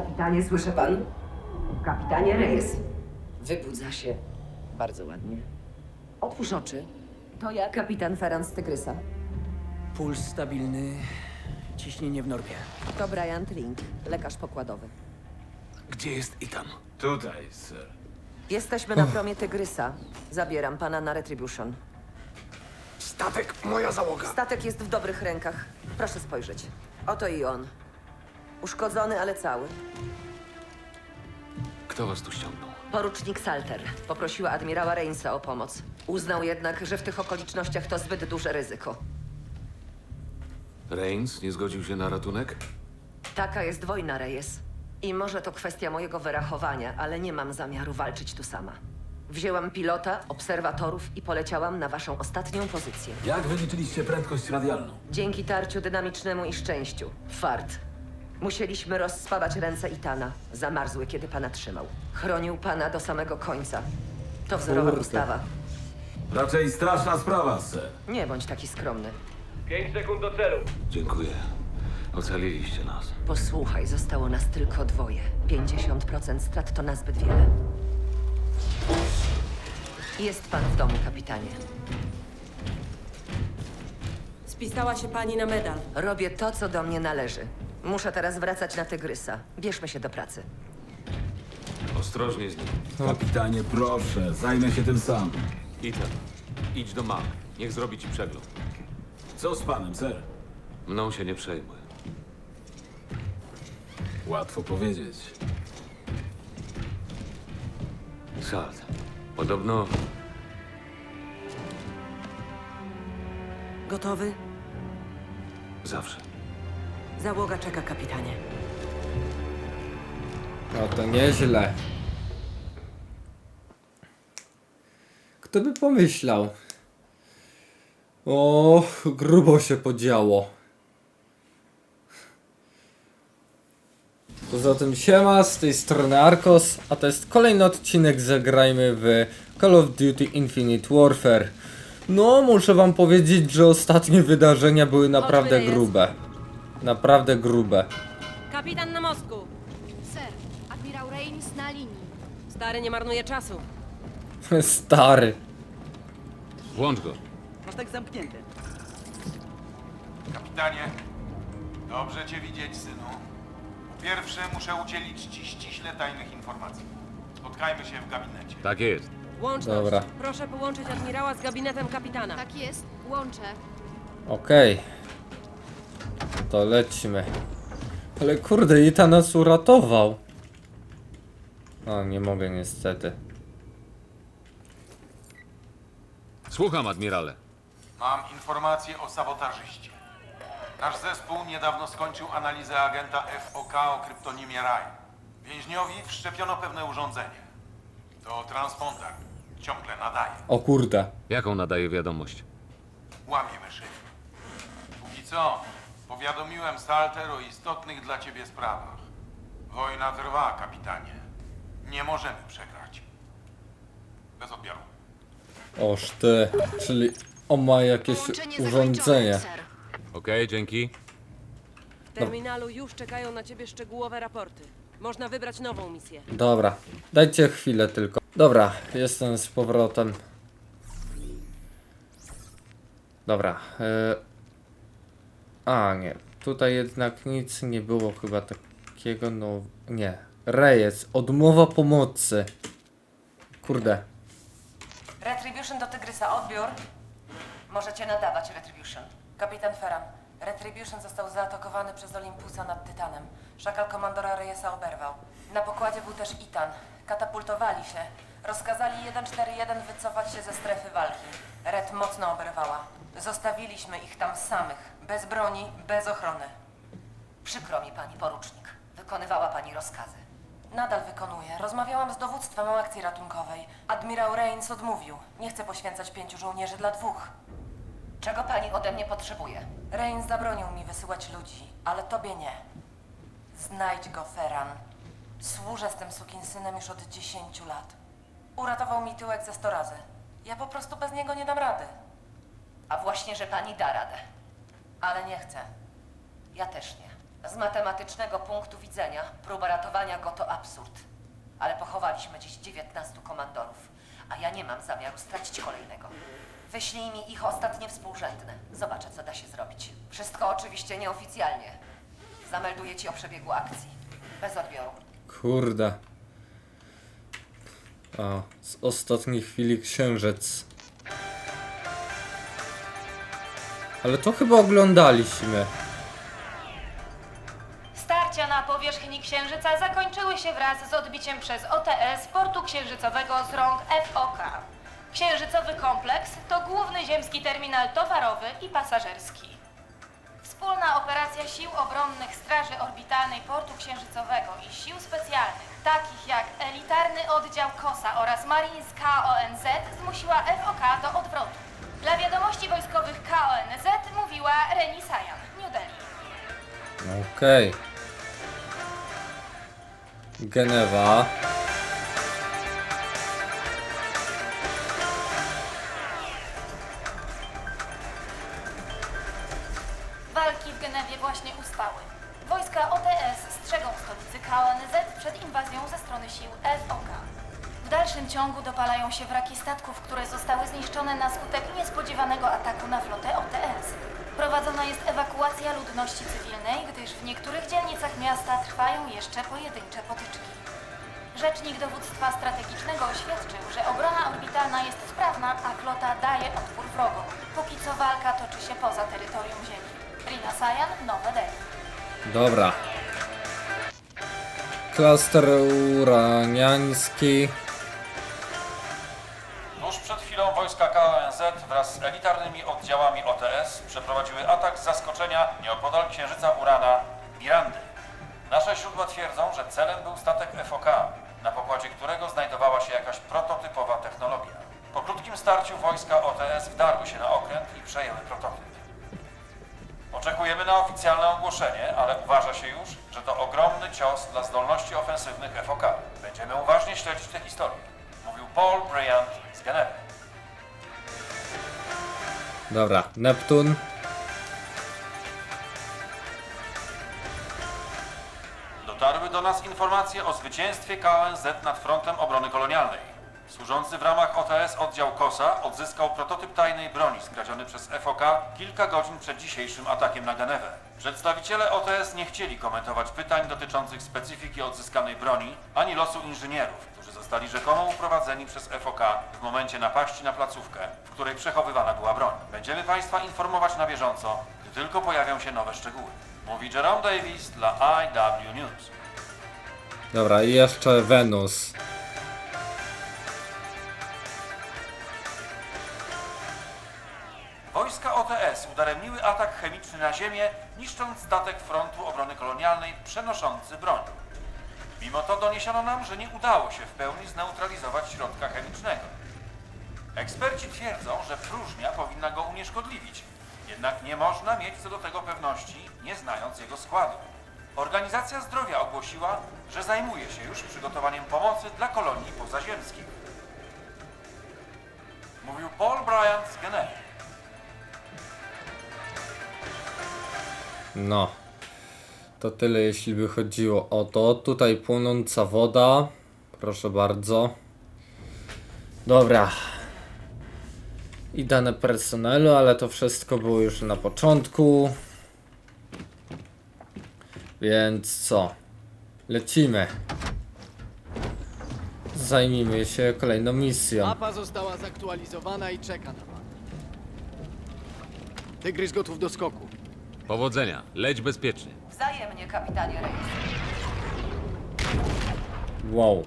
Kapitanie, słyszy pan? Kapitanie Reyes. Wybudza się. Bardzo ładnie. Otwórz oczy. To ja, kapitan Ferran z Tygrysa. Puls stabilny, ciśnienie w normie. To Brian Link, lekarz pokładowy. Gdzie jest Ethan? Tutaj, sir. Jesteśmy na promie Tygrysa. Zabieram pana na Retribution. Statek, moja załoga. Statek jest w dobrych rękach. Proszę spojrzeć. Oto i on. Uszkodzony, ale cały. Kto was tu ściągnął? Porucznik Salter poprosiła admirała Reinsa o pomoc. Uznał jednak, że w tych okolicznościach to zbyt duże ryzyko. Reigns nie zgodził się na ratunek? Taka jest wojna, Reyes. I może to kwestia mojego wyrachowania, ale nie mam zamiaru walczyć tu sama. Wzięłam pilota, obserwatorów i poleciałam na waszą ostatnią pozycję. Jak wyliczyliście prędkość radialną? Dzięki tarciu dynamicznemu i szczęściu. Fart. Musieliśmy rozspawać ręce Itana. Zamarzły, kiedy pana trzymał. Chronił pana do samego końca. To wzorowa Kurde. postawa. Raczej straszna sprawa, sir. Nie bądź taki skromny. 5 sekund do celu. Dziękuję. Ocaliliście nas. Posłuchaj, zostało nas tylko dwoje. 50% strat to nazbyt wiele. Jest pan w domu, kapitanie. Spisała się pani na medal. Robię to, co do mnie należy. Muszę teraz wracać na Tygrysa. Bierzmy się do pracy. Ostrożnie z nim. Kapitanie, proszę, zajmę się tym sam. Ethan, idź do Mag. Niech zrobi ci przegląd. Co z panem, sir? Mną się nie przejmuj. Łatwo powiedzieć. Salt. Podobno Gotowy? zawsze. Załoga czeka, kapitanie. No to nieźle. Kto by pomyślał? O, grubo się podziało. Poza tym siema, z tej strony Arkos, a to jest kolejny odcinek Zagrajmy w Call of Duty Infinite Warfare. No, muszę wam powiedzieć, że ostatnie wydarzenia były naprawdę grube. Naprawdę grube. Kapitan na mostku. Ser, admirał Reigns na linii. Stary nie marnuje czasu. Stary. Włącz go. Kapitanie, dobrze cię widzieć, synu. Po pierwsze, muszę udzielić ci ściśle tajnych informacji. Spotkajmy się w gabinecie. Tak jest. Łączność. Dobra. Proszę połączyć admirała z gabinetem kapitana. Tak jest, łączę. Okej. To lecimy. Ale kurde, Ita nas uratował. O, nie mogę niestety. Słucham, admirale. Mam informację o sabotażyście. Nasz zespół niedawno skończył analizę agenta FOK o kryptonimie Ryan. Więźniowi wszczepiono pewne urządzenie. To transponder. Ciągle nadaje. O kurde. Jaką nadaje wiadomość? Łamiemy szyfr. Póki co, powiadomiłem Salter o istotnych dla ciebie sprawach. Wojna trwa, kapitanie. Nie możemy przegrać. Bez odbioru. Oż ty. Czyli on ma jakieś Połączenie urządzenie. zakończone, ser. Okej, dzięki. W terminalu już czekają na ciebie szczegółowe raporty. Można wybrać nową misję. Dobra. Dajcie chwilę tylko. Dobra, jestem z powrotem. Dobra. e, A, nie. Tutaj jednak nic nie było chyba takiego, no... Nie. Rejestr. Odmowa pomocy. Kurde. Retribution do Tygrysa, odbiór. Możecie nadawać Retribution. Kapitan Ferran. Retribution został zaatakowany przez Olympusa nad Tytanem. Szakal komandora Reyesa oberwał. Na pokładzie był też Itan. Katapultowali się. Rozkazali 141 wycofać się ze strefy walki. Red mocno oberwała. Zostawiliśmy ich tam samych. Bez broni, bez ochrony. Przykro mi, pani porucznik. Wykonywała pani rozkazy. Nadal wykonuję. Rozmawiałam z dowództwem o akcji ratunkowej. Admirał Reigns odmówił. Nie chce poświęcać pięciu żołnierzy dla dwóch. Czego pani ode mnie potrzebuje? Reigns zabronił mi wysyłać ludzi, ale tobie nie. Znajdź go, Ferran. Służę z tym sukinsynem już od 10 lat. Uratował mi tyłek ze 100 razy. Ja po prostu bez niego nie dam rady. A właśnie, że pani da radę. Ale nie chcę. Ja też nie. Z matematycznego punktu widzenia próba ratowania go to absurd. Ale pochowaliśmy dziś 19 komandorów, a ja nie mam zamiaru stracić kolejnego. Wyślij mi ich ostatnie współrzędne. Zobaczę, co da się zrobić. Wszystko oczywiście nieoficjalnie. Zamelduję ci o przebiegu akcji. Bez odbioru. Kurde. Z ostatniej chwili księżyc. Ale to chyba oglądaliśmy. Starcia na powierzchni Księżyca zakończyły się wraz z odbiciem przez OTS portu księżycowego z rąk FOK. Księżycowy kompleks to główny ziemski terminal towarowy i pasażerski. Wspólna operacja sił obronnych Straży Orbitalnej Portu Księżycowego i sił specjalnych, takich jak elitarny oddział KOSA oraz Marines KONZ, zmusiła FOK do odwrotu. Dla wiadomości wojskowych KONZ mówiła Reni Sajan, New Delhi. Okej. Genewa. Orbitalna jest sprawna, a flota daje odpór wrogom. Póki co walka toczy się poza terytorium Ziemi. Rina Sajan, Nowe Delhi. Dobra. Klaster uraniański. Tuż przed chwilą wojska KONZ wraz z elitarnymi oddziałami OTS przeprowadziły atak z zaskoczenia nieopodal księżyca Urana Mirandy. Nasze źródła twierdzą, że celem był statek FOK, na pokładzie którego znajdowała się jakaś prototypowa technologia. Po krótkim starciu wojska OTS wdarły się na okręt i przejęły prototyp. Oczekujemy na oficjalne ogłoszenie, ale uważa się już, że to ogromny cios dla zdolności ofensywnych FOK. Będziemy uważnie śledzić tę historię, mówił Paul Bryant z Genewy. Dobra, Neptun. Dotarły do nas informacje o zwycięstwie KONZ nad frontem obrony kolonialnej. Służący w ramach OTS oddział KOSA odzyskał prototyp tajnej broni skradziony przez FOK kilka godzin przed dzisiejszym atakiem na Genewę. Przedstawiciele OTS nie chcieli komentować pytań dotyczących specyfiki odzyskanej broni ani losu inżynierów, którzy zostali rzekomo uprowadzeni przez FOK w momencie napaści na placówkę, w której przechowywana była broń. Będziemy Państwa informować na bieżąco, gdy tylko pojawią się nowe szczegóły. Mówi Jerome Davis dla IW News. Dobra, i jeszcze Wenus. Ziemię, niszcząc statek frontu obrony kolonialnej przenoszący broń. Mimo to doniesiono nam, że nie udało się w pełni zneutralizować środka chemicznego. Eksperci twierdzą, że próżnia powinna go unieszkodliwić, jednak nie można mieć co do tego pewności, nie znając jego składu. Organizacja Zdrowia ogłosiła, że zajmuje się już przygotowaniem pomocy dla kolonii pozaziemskich. Mówił Paul Bryant z Genewy. No. To tyle jeśli by chodziło o to. Tutaj płonąca woda. Proszę bardzo. Dobra. I dane personelu, ale to wszystko było już na początku. Więc co? Lecimy. Zajmijmy się kolejną misją. Mapa została zaktualizowana i czeka na pana. Tygrys gotów do skoku. Powodzenia, leć bezpiecznie. Wzajemnie, kapitanie Reyes. Wow.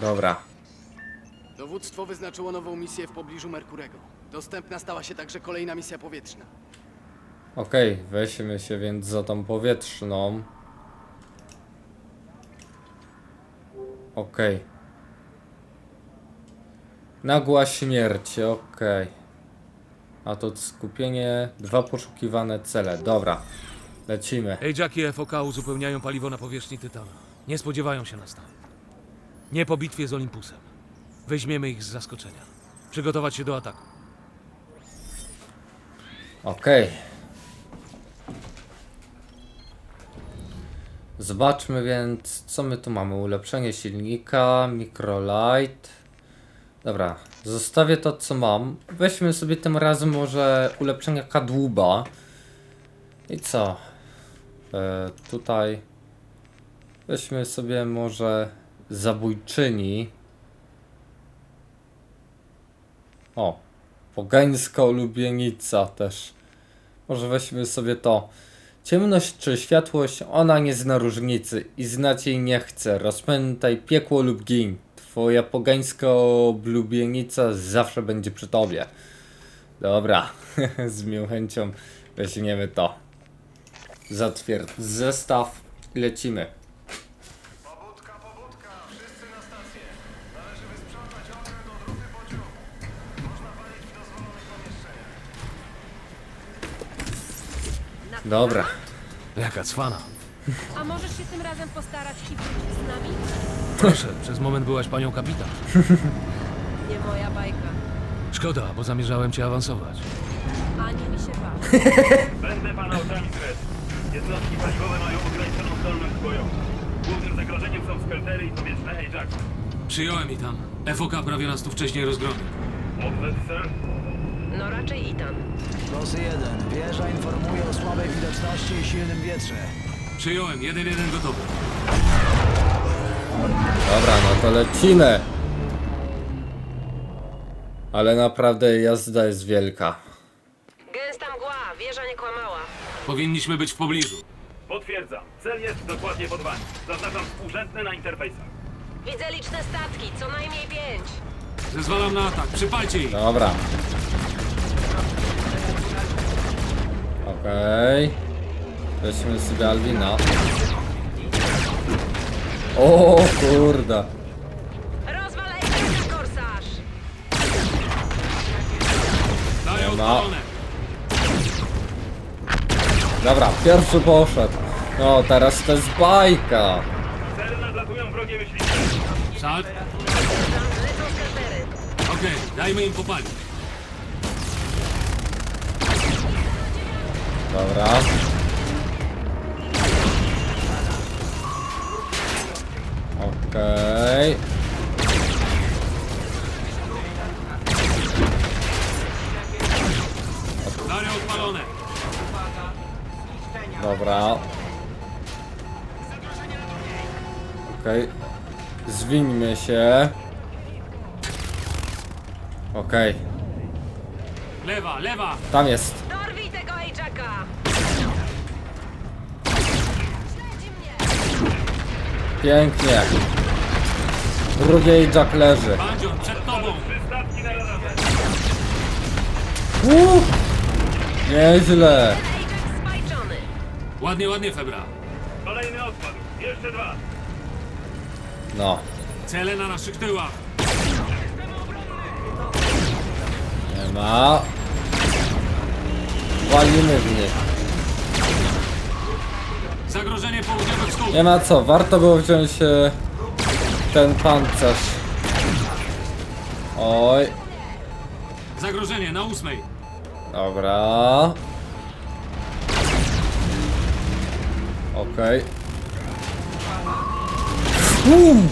Dobra. Dowództwo wyznaczyło nową misję w pobliżu Merkurego. Dostępna stała się także kolejna misja powietrzna. Okej, weźmy się więc za tą powietrzną. Okej. Nagła śmierć, okej. A to skupienie, dwa poszukiwane cele. Dobra, lecimy. Ajax i FOK uzupełniają paliwo na powierzchni Tytana. Nie spodziewają się nas tam. Nie po bitwie z Olympusem. Weźmiemy ich z zaskoczenia. Przygotować się do ataku. Okej. Zobaczmy więc, co my tu mamy. Ulepszenie silnika, microlight. Dobra, zostawię to, co mam. Weźmy sobie tym razem może ulepszenia kadłuba. I co? E, tutaj weźmy sobie może zabójczyni. O, pogańska ulubienica też. Może weźmy sobie to. Ciemność czy światłość, ona nie zna różnicy i znać jej nie chce. Rozpętaj piekło lub gin. Twoja pogańska oblubienica zawsze będzie przy tobie. Dobra, z miłą chęcią weźmiemy to. Zatwierdź zestaw i lecimy. Dobra. Jaka cwana. A możesz się tym razem postarać i wrócić z nami? Proszę, przez moment byłaś panią kapitan. Nie moja bajka. Szkoda, bo zamierzałem cię awansować. Ani mi się bawi. Będę pana oczami kres. Jednostki paliwowe mają ograniczoną zdolność bojową. Głównym zagrożeniem są skeltery i powietrzne Ajax. Przyjąłem i tam. FOK prawie nas tu wcześniej rozgromił. Odwet, sir? No raczej Itan. Losy 1. Wieża informuje o słabej widoczności i silnym wietrze. Przyjąłem, jeden jeden gotowy. Dobra, no to lecimy. Ale naprawdę jazda jest wielka. Gęsta mgła, wieża nie kłamała. Powinniśmy być w pobliżu. Potwierdzam. Cel jest dokładnie pod wami. Zaznaczam współrzędne na interfejsach. Widzę liczne statki, co najmniej pięć. Zezwalam na atak, przypalcie ich! Dobra. Okej. Weźmy sobie Alwina. O korsarz! Daję Dobra. odpalone! Dobra, pierwszy poszedł. No, teraz to jest bajka. Nadlatują wrogie myśliwe. Lecą. Okej, dajmy im popalić. Dobra. Okej. Daję odpalone! Dobra. Okej. Zwińmy się. Okej. Lewa, lewa! Tam jest. Dorwij tego Ejczaka! Pięknie. Drugiej Jack leży. Bandzior, przed tobą! Uuu. Nieźle. Ładnie, ładnie, Febra. Kolejny odpadł. Jeszcze dwa. No. Cele na naszych tyłach. Nie ma. Walimy w nich. Zagrożenie południowy wschód. Nie ma co, warto było wziąć e, ten pancerz. Oj, Zagrożenie na ósmej. dobra. Okej. Uuu.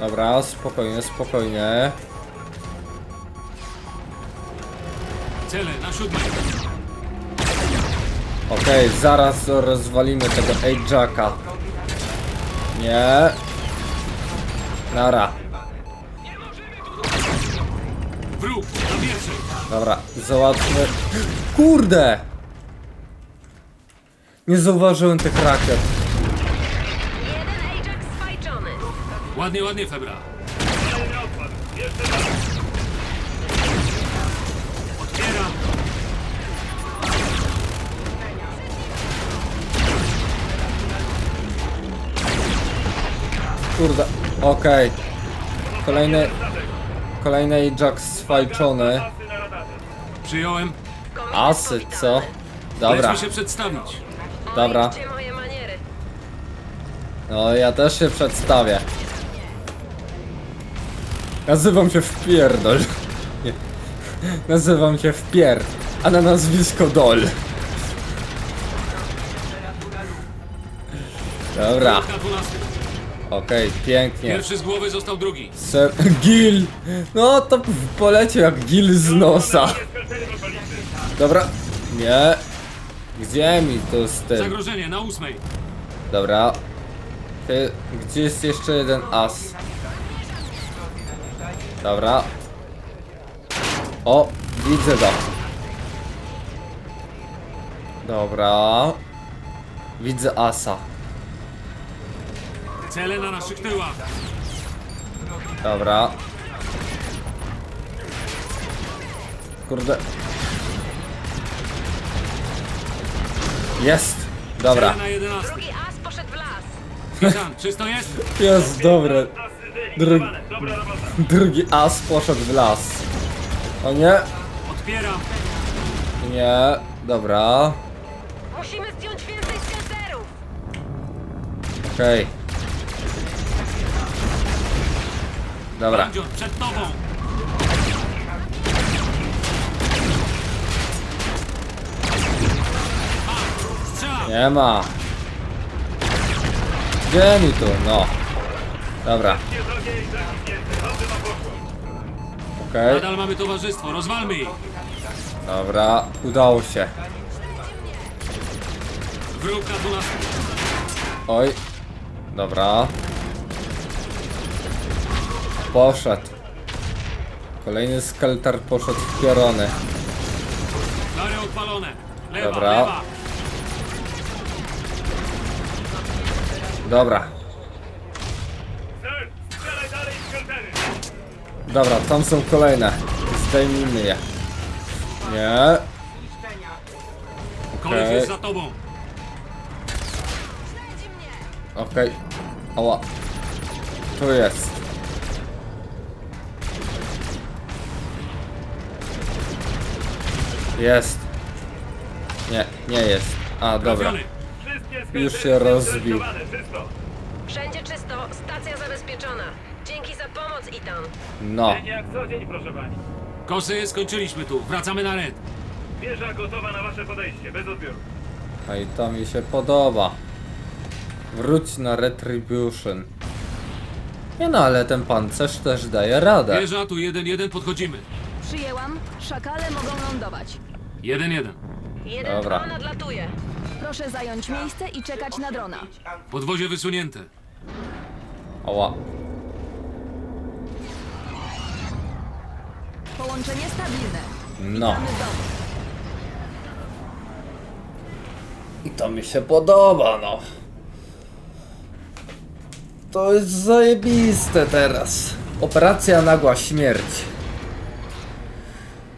Dobra, spokojnie, spokojnie. Cele na siódmej. Okej, zaraz rozwalimy tego Ajaxa. Nie. Nara. Wróg, na pierwszej. Dobra, załatwmy. Kurde! Nie zauważyłem tych rakiet. Jeden spajczony. Ładnie, ładnie, Febra. Otwieram. Kurde, okej. Kolejny. Kolejny Ajax sfajczony. Przyjąłem. Asy, co? Dobra, Lećmy się przedstawić. dobra. Gdzie moje maniery? No, ja też się przedstawię. Nazywam się Wpierdol. Nie. Nazywam się Wpier, a na nazwisko Dol. Dobra, Wróg na 12. okej, pięknie. Pierwszy z głowy został drugi. Se Gil! No to poleciał jak Gil z nosa. Dobra, nie. Gdzie mi to z tym? Zagrożenie na ósmej. Dobra. Ty, gdzie jest jeszcze jeden as? Dobra. O, widzę go. Dobra. Widzę asa. Cele na naszych tyłach. Dobra. Kurde. Jest. Dobra. Cele na 11. Drugi as poszedł w las. Czysto jest? Jest dobre. Drugi, Dobra robota. drugi as poszedł w las. O nie, Odpieram. nie, dobra. Musimy zdjąć więcej skelterów. Okej. Dobra, Bandzior, przed tobą. A, Strzelam. nie ma. Gdzie mi tu? No. Dobra. Dobrze poszło. okej. Nadal mamy towarzystwo, rozwalmy ich. Dobra, udało się. Wróg na 12. Oj. Dobra. Poszedł. Kolejny skelter poszedł w piorony. Flary odpalone. Lewa, Dobra. lewa. Dobra. Strzelaj dalej w skeltery. Dobra, tam są kolejne. Zdejmijmy je. Nie. Koleś Okej. jest za tobą. Okej. Ała. Tu jest. Jest. Nie, nie jest. A, dobra. Już się rozbił. Wszędzie czysto, stacja zabezpieczona. Dzięki za pomoc, Ethan. No. Dzień jak co dzień, proszę pani. Kosy, skończyliśmy tu. Wracamy na red. Wieża gotowa na wasze podejście, bez odbioru. I to mi się podoba. Wróć na Retribution. Nie no, ale ten pancerz też daje radę. Wieża, tu 1-1, podchodzimy. Przyjęłam. Szakale mogą lądować. 1-1. Jeden Dobra. dron nadlatuje. Proszę zająć miejsce i czekać na drona. Podwozie wysunięte. Ała. Połączenie stabilne. No. I to mi się podoba, no. To jest zajebiste teraz. Operacja Nagła Śmierć.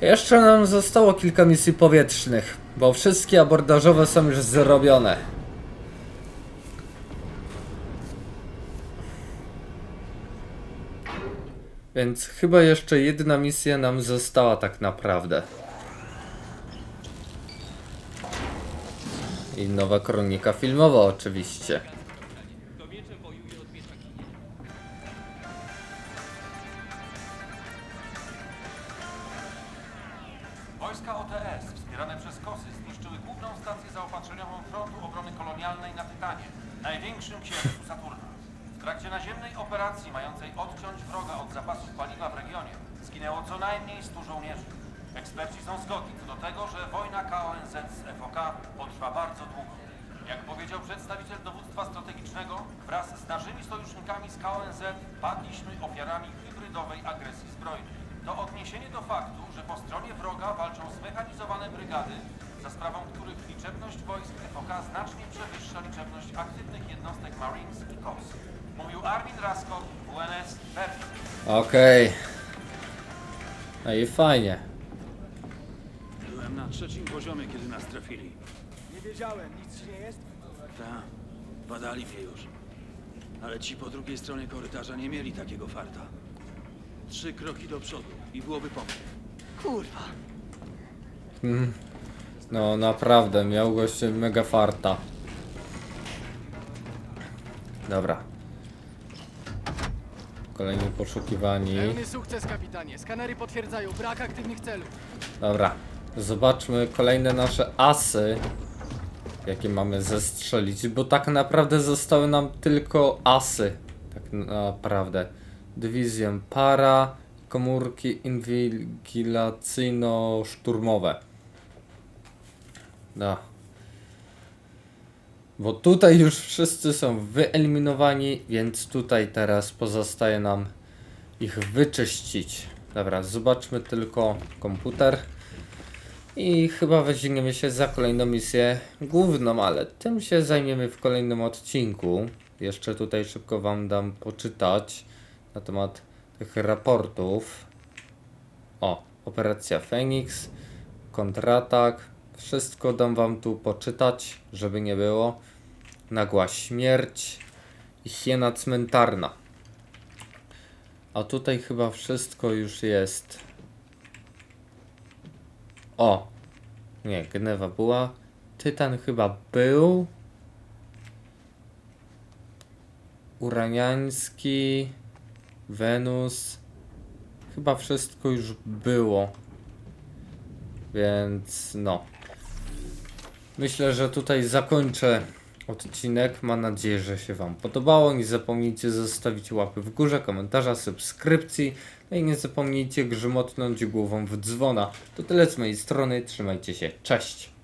Jeszcze nam zostało kilka misji powietrznych, bo wszystkie abordażowe są już zrobione. Więc chyba jeszcze jedna misja nam została tak naprawdę. I nowa kronika filmowa oczywiście. Tytanie, największym księżycu Saturna. W trakcie naziemnej operacji mającej odciąć wroga od zapasów paliwa w regionie zginęło co najmniej 100 żołnierzy. Eksperci są zgodni co do tego, że wojna KONZ z FOK potrwa bardzo długo. Jak powiedział przedstawiciel dowództwa strategicznego, wraz z naszymi sojusznikami z KONZ padliśmy ofiarami hybrydowej agresji zbrojnej. To odniesienie do faktu, że po stronie wroga walczą zmechanizowane brygady, za sprawą których liczebność wojsk FOK znacznie przewyższa liczebność aktywnych jednostek Marines i KOS. Mówił Armin Raskot, WNS Berlin. Okej. No i fajnie. Byłem na trzecim poziomie, kiedy nas trafili. Nie wiedziałem, nic ci nie jest? Tak, badali mnie już. Ale ci po drugiej stronie korytarza nie mieli takiego farta. Trzy kroki do przodu i byłoby po mnie. Kurwa. No naprawdę, miał gość mega farta. Dobra. Kolejni poszukiwani. Pełny sukces, kapitanie. Skanery potwierdzają brak aktywnych celów. Dobra. Zobaczmy kolejne nasze asy. jakie mamy zestrzelić, bo tak naprawdę zostały nam tylko asy. Tak naprawdę. Dywizję para, komórki inwigilacyjno-szturmowe. No. Bo tutaj już wszyscy są wyeliminowani, więc tutaj teraz pozostaje nam ich wyczyścić. Dobra, zobaczmy tylko komputer. I chyba weźmiemy się za kolejną misję główną, ale tym się zajmiemy w kolejnym odcinku. Jeszcze tutaj szybko Wam dam poczytać na temat tych raportów. O, operacja Phoenix, kontratak. Wszystko dam Wam tu poczytać, żeby nie było. Nagła śmierć i hiena cmentarna. A tutaj chyba wszystko już jest. O! Nie, Gnewa była. Tytan chyba był. Uraniański. Wenus. Chyba wszystko już było. Więc no. Myślę, że tutaj zakończę odcinek. Mam nadzieję, że się Wam podobało. Nie zapomnijcie zostawić łapy w górze, komentarza, subskrypcji. No i nie zapomnijcie grzmotnąć głową w dzwona. To tyle z mojej strony. Trzymajcie się. Cześć!